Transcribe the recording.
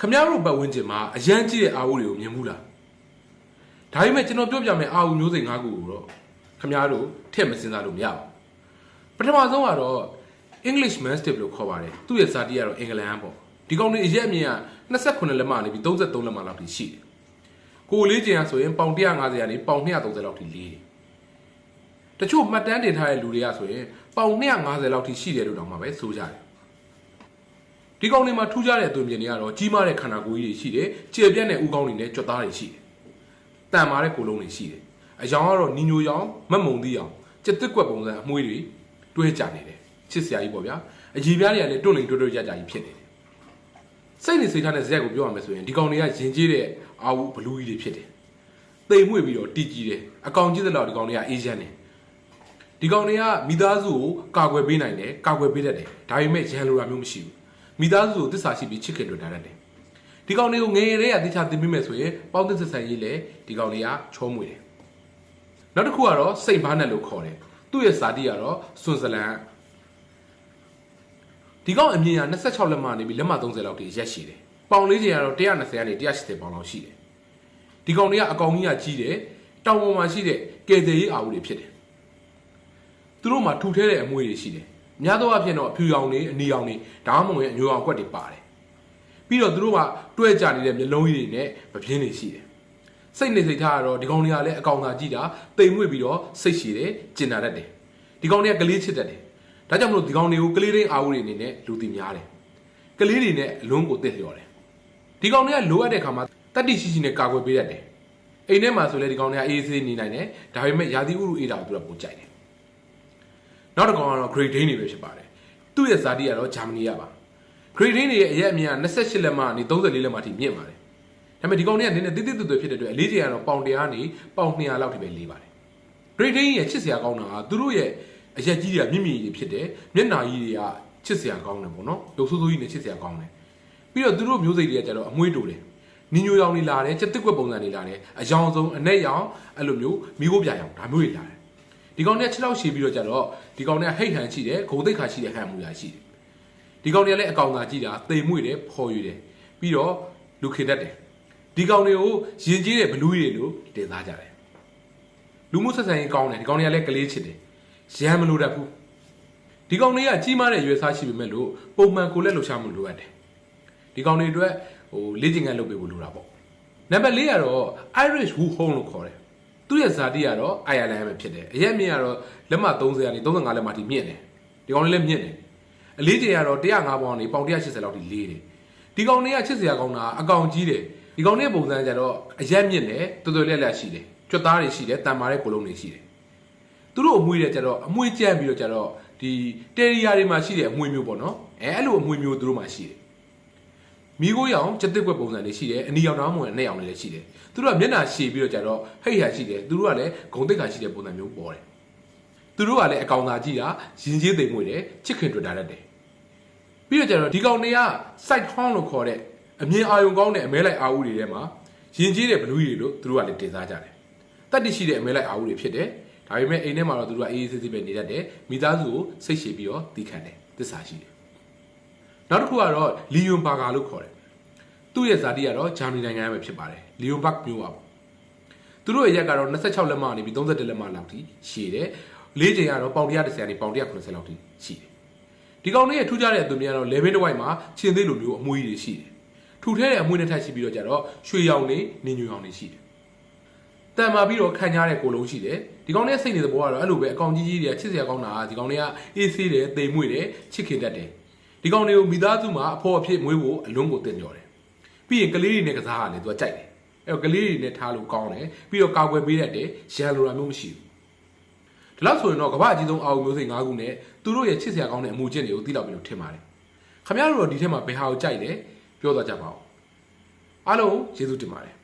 ခမရတို့ပတ်ဝန်းကျင်မှာအရန်ကြီးတဲ့အာဝုတွေကိုမြင်ဘူးလားဒါပေမဲ့ကျွန်တော်ပြောပြမယ်အာဝုမျိုးစိန်၅ခုကိုတော့ခမရတို့ထည့်မစင်စားလို့မရဘူးပထမဆုံးကတော့ English Mastiff လို့ခေါ်ပါတယ်သူ့ရဲ့ဇာတိကတော့အင်္ဂလန်ပေါ့ဒီကောင်တွေအရက်အမြင်က28လက်မနေပြီး33လက်မလောက်ထိရှိတယ်ကိုယ်လေးကျင်ကဆိုရင်ပေါင်150ကနေပေါင်230လောက်ထိလေးတယ်တချို့မှတ်တမ်းတင်ထားတဲ့လူတွေကဆိုရင်ပေါင်250လောက်ထိရှိတယ်လို့တောင်မှပဲဆိုကြတယ် ဒီကောင်တွေမှာထူးခြားတဲ့သွင်ပြင်တွေကတော့ကြီးမားတဲ့ခန္ဓာကိုယ်ကြီးတွေရှိတယ်ကျေပြတ်တဲ့ဥကောင်းတွေနဲ့ကြွက်သားတွေရှိတယ်တန်မာတဲ့ကိုယ်လုံးတွေရှိတယ်အယောင်ကတော့နီညိုရောင်မတ်မုံသီးရောင်စက်တစ်ကွက်ပုံစံအမွှေးတွေတွဲကြနေတယ်ချစ်စရာကြီးပေါ့ဗျာအကြီးပြားတွေကလည်းတွန့်လိန်တွတ်တွတ်ကြကြကြီးဖြစ်နေတယ်စိတ်နေစိတ်ထားတဲ့ဇက်ကိုပြောရမယ်ဆိုရင်ဒီကောင်တွေကယဉ်ကျေးတဲ့အာဝဘလူးကြီးတွေဖြစ်တယ်တိမ်မွေ့ပြီးတော့တီကြီးတယ်အကောင်ကြီးတဲ့လောက်ဒီကောင်တွေကအေးချမ်းတယ်ဒီကောင်တွေကမိသားစုကိုကာကွယ်ပေးနိုင်တယ်ကာကွယ်ပေးတတ်တယ်ဒါပေမဲ့ရန်လိုတာမျိုးမရှိဘူး မိသားစုကိုတစ္ဆာရှိပြီးချစ်ခင်တွေ့တာတတ်တယ်ဒီကောင်တွေကိုငယ်ငယ်လေးကတိချသိမိမယ်ဆိုရင်ပေါင်းသစ်ဆက်ဆံရေးလေဒီကောင်တွေကချောမွေတယ်နောက်တစ်ခုကတော့စိတ်ဘားနဲ့လို့ခေါ်တယ်သူ့ရဲ့ဇာတိကတော့ဆွန်ဇလန်ဒီကောင်အမြင်က26လက်မနေပြီးလက်မ30လောက်ထိရက်ရှိတယ်ပေါင်လေးချင်ကတော့120ကနေ180ပေါင်လောက်ရှိတယ်ဒီကောင်တွေကအကောင်ကြီးကကြီးတယ်တောင်ပေါ်မှာရှိတဲ့ကယ်တယ်ရေးအာဝူတွေဖြစ်တယ်သူတို့မှာထူထဲတဲ့အမွေတွေရှိတယ် များသောအားဖြင့်တော့အဖြူရောင်တွေအနီရောင်တွေဒါမှမဟုတ်ရင်အညိုရောင်ကွက်တွေပါတယ်ပြီးတော့သူတို့ကတွဲကြနေတဲ့မျက်လုံးကြီးတွေနဲ့မပြင်းတွေရှိတယ်စိတ်နေစိတ်ထားကတော့ဒီကောင်တွေကလည်းအကောင်သာကြည့်တာတိမ်မွေ့ပြီးတော့စိတ်ရှည်တယ်ကျင်နာတတ်တယ်ဒီကောင်တွေကကလေးချစ်တတ်တယ်ဒါကြောင့်မလို့ဒီကောင်တွေကိုကလေးရင်းအာဝူတွေအနေနဲ့လူသိများတယ်ကလေးတွေနဲ့အလုံးကိုတစ်လျော်တယ်ဒီကောင်တွေကလိုအပ်တဲ့ခါမှာတတိရှိရှိနဲ့ကာကွယ်ပေးတတ်တယ်အိမ်ထဲမှာဆိုလဲဒီကောင်တွေကအေးဆေးနေနိုင်တယ်ဒါပေမဲ့ရာသီဥတုအေးတာကိုသူကပိုကြိုက်တယ် နောက်တစ်ကောင်ကတော့ Great Dane တွေပဲဖြစ်ပါတယ်သူ့ရဲ့ဇာတိကတော့ဂျာမနီရပါ Great Dane တွေရဲ့အရက်အမြင်က28လက်မနေ34လက်မထိမြင့်ပါတယ်ဒါပေမဲ့ဒီကောင်တွေကနည်းနည်းတိတိတွတ်တွတ်ဖြစ်တဲ့အတွက်အလေးချိန်ကတော့ပေါင်100နေပေါင်200လောက်ထိပဲလေးပါတယ် Great Dane ရဲ့ချစ်စရာကောင်းတာကသူတို့ရဲ့အရက်ကြီးတွေကမြင့်မြင့်ကြီးဖြစ်တယ်မျက်နှာကြီးတွေကချစ်စရာကောင်းတယ်ပေါ့နော်ရုပ်ဆိုးဆိုးကြီးနဲ့ချစ်စရာကောင်းတယ်ပြီးတော့သူတို့မျိုးစိတ်တွေကကျတော့အမွှေးတူတယ်နင်ညိုရောင်နေလာတယ်ချက်တစ်ကွက်ပုံစံနေလာတယ်အယောင်ဆုံးအနဲ့ရောင်အဲ့လိုမျိုးမိခိုးပြရောင်ဒါမျိုးတွေလာတယ် ဒီကောင်တွေက6လောက်ရှည်ပြီးတော့ကျတော့ဒီကောင်တွေကဟိတ်ဟန်ရှိတယ်ဂုံသိက္ခာရှိတဲ့ဟန်မူရာရှိတယ်ဒီကောင်တွေကလည်းအကောင်သာကြည့်တာတိမ်မွေ့တယ်ဖော်ရွေတယ်ပြီးတော့လူခေတတ်တယ်ဒီကောင်တွေကိုယဉ်ကျေးတဲ့ဘလူးတွေလို့တင်စားကြတယ်လူမှုဆက်ဆံရေးကောင်းတယ်ဒီကောင်တွေကလည်းကလေးချစ်တယ်ရမ်းမလို့တတ်ဘူးဒီကောင်တွေကကြီးမားတဲ့ရွယ်စားရှိပေမဲ့လို့ပုံမှန်ကိုလက်လှူရှားမှုလိုအပ်တယ်ဒီကောင်တွေအတွက်ဟိုလေ့ကျင့်ခန်းလုပ်ပေးဖို့လိုတာပေါ့နံပါတ်၄ကတော့ Irish Who Home လို့ခေါ်တယ် သူ့ရဲ့ဇာတိကတော့ Ireland ပဲဖြစ်တယ်အရက်မြင့်ကတော့လက်မ30ကနေ35လက်မထိမြင့်တယ်ဒီကောင်လေးလည်းမြင့်တယ်အလေးချိန်ကတော့105ပေါင်ကနေပေါင်180လောက်ထိလေးတယ်ဒီကောင်တွေကချစ်စရာကောင်းတာအကောင်ကြီးတယ်ဒီကောင်တွေပုံစံကြတော့အရက်မြင့်တယ်တော်တော်လေးလက်ရှိတယ်ကြွက်သားတွေရှိတယ်တန်မာတဲ့ကိုလုံးတွေရှိတယ်သူတို့အမွေတွေကြတော့အမွေကြမ်းပြီးတော့ကြတော့ဒီတယ်ရီယာတွေမှာရှိတဲ့အမွေမျိုးပေါ့နော်အဲအဲ့လိုအမွေမျိုးသူတို့မှာရှိတယ် မိခိုးရောင်စက်တစ်ကွက်ပုံစံတွေရှိတယ်အနီရောင်တောင်းမဝင်နဲ့ရောင်တွေလည်းရှိတယ်သူတို့ကမျက်နှာရှည်ပြီးတော့ကြတော့ဟိတ်ဟာရှိတယ်သူတို့ကလည်းဂုံတိတ်ခါရှိတဲ့ပုံစံမျိုးပေါ်တယ်သူတို့ကလည်းအကောင်သာကြည့်တာရင်ကျေးသိမ်မွေတယ်ချစ်ခင်တွေ့တာတတ်တယ်ပြီးတော့ကြတော့ဒီကောင်တွေက side horn လို့ခေါ်တဲ့အမြင်အာရုံကောင်းတဲ့အမဲလိုက်အာဝူတွေထဲမှာရင်ကျေးတဲ့ဘလူးတွေလို့သူတို့ကလည်းတင်စားကြတယ်တတ်တရှိတဲ့အမဲလိုက်အာဝူတွေဖြစ်တယ်ဒါပေမဲ့အိမ်ထဲမှာတော့သူတို့ကအေးအေးဆေးဆေးပဲနေတတ်တယ်မိသားစုကိုစိတ်ရှည်ပြီးတော့တီးခံတယ်သစ္စာရှိတယ် နောက်တစ်ခုကတော့လီယွန်ဘာဂါလို့ခေါ်တယ်သူ့ရဲ့ဇာတိကတော့ဂျာမနီနိုင်ငံပဲဖြစ်ပါတယ်လီယွန်ဘတ်မျိုးပါပေါ့သူတို့ရဲ့ရက်ကတော့26လက်မနေပြီး31လက်မလောက်ထိရှည်တယ်လေးချိန်ကတော့ပေါင်130ကနေပေါင်190လောက်ထိရှိတယ်ဒီကောင်လေးရဲ့ထူးခြားတဲ့အသွင်များတော့ level တစ်ဝိုက်မှာချင်းသေးလိုမျိုးအမွှေးတွေရှိတယ်ထူထဲတဲ့အမွှေးနဲ့ထပ်ရှိပြီးတော့ကြတော့ရွှေရောင်နေနင်ညူရောင်နေရှိတယ်တန်မာပြီးတော့ခံကြတဲ့ကိုလုံးရှိတယ်ဒီကောင်လေးစိတ်နေတဲ့ဘောကတော့အဲ့လိုပဲအကောင်ကြီးကြီးတွေကချစ်စရာကောင်းတာဒီကောင်လေးကအေးဆေးတယ်တိမ်မွေ့တယ်ချစ်ခင်တတ်တယ် ဒီကောင်လေးကိုမိသားစုမှာအဖော်အဖြစ်မွေးဖို့အလုံးကိုတင်ကြော်တယ်ပြီးရင်ကလေးတွေနဲ့ကစားရတယ်သူကကြိုက်တယ်အဲ့တော့ကလေးတွေနဲ့ထားလို့ကောင်းတယ်ပြီးတော့ကာကွယ်ပေးတတ်တယ်ရန်လိုတာမျိုးမရှိဘူးဒီလောက်ဆိုရင်တော့ကမ္ဘာအကြီးဆုံးအာရုံမျိုးစိတ်၅ခုနဲ့သူတို့ရဲ့ချစ်စရာကောင်းတဲ့အမှုချင်းတွေကိုသိလောက်ပြီလို့ထင်ပါတယ်ခင်ဗျားတို့တော့ဒီထက်မှာဘယ်ဟာကိုကြိုက်လဲပြောသွားကြပါဦးအားလုံးကျေးဇူးတင်ပါတယ်